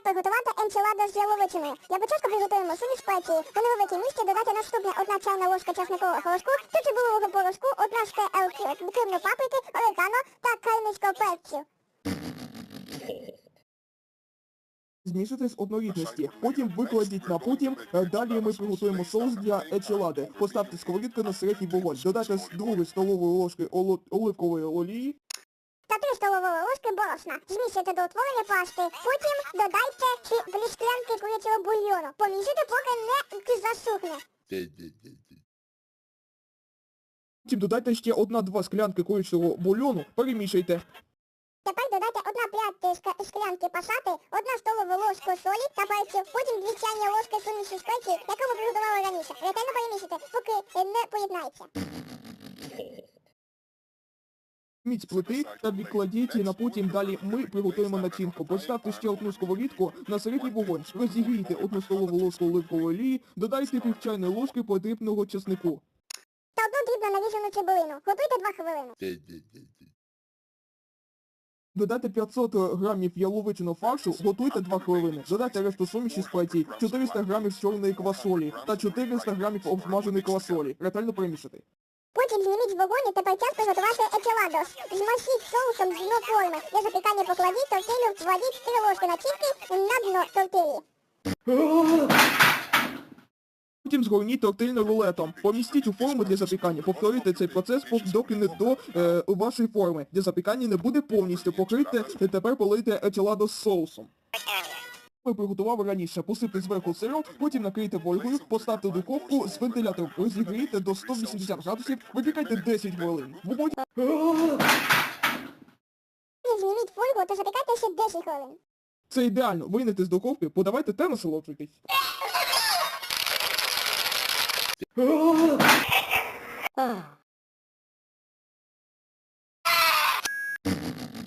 Як приготувати енчиладо з яловичиною? Для початку приготуємо суміш спеції. Невеликій місці додати наступне одна чайна ложка часникового порошку, та цибулового порошку, одна штелки кривну паприки, орегано та кальмівського перцю. Змішати з однорідності, потім викладіть на потім, е, далі ми приготуємо соус для ечелади. Поставте сковорідку на середній вогонь, додайте з другої столової ложки оливкової олії, та 3 столової борошна. Змішайте до утворення пасти. Потім додайте дві склянки курячого бульйону. Помішайте, поки не засухне. потім додайте ще одна-два склянки курячого бульйону, перемішайте. Тепер додайте одна п'ята шка- шклянки пашати, одна столова ложка солі та перцю, потім дві чайні ложки суміші спеції, яку ви приготували раніше. Ретельно перемішайте, поки не поєднається. Міць плити та відкладіть її на потім далі ми приготуємо начинку. Поставте ще одну сковорідку на середній вогонь, розігрійте одну столову ложку оливкової олії, додайте пів чайної ложки подрібного чеснику. Та одну дрібно наріжену цибулину. Готуйте 2 хвилини. Додайте 500 грамів яловичиного фаршу, готуйте 2 хвилини. Додайте решту суміші спецій, 400 грамів чорної квасолі та 400 грамів обсмаженої квасолі. Ретельно перемішати. Потім зніміть з вогоню та час приготувати ечеладос. Змасіть соусом дно форми. Для запікання покладіть тортилю, вкладіть 3 ложки начинки на дно тортилі. Потім згорніть тортильним рулетом. Помістіть у форму для запікання. Повторюйте цей процес, доки не до е, вашої форми. Для запікання не буде повністю. Покрийте, і тепер полийте ечеладо з соусом. Ми приготували раніше, посипте зверху сиром, потім накрийте фольгою, поставте в духовку з вентилятором, розігрійте до 180 градусів, випікайте 10 хвилин. Потім зніміть фольгу та запікайте ще 10 хвилин. Це ідеально. Вийдете з духовки, подавайте та насолоджуйтесь.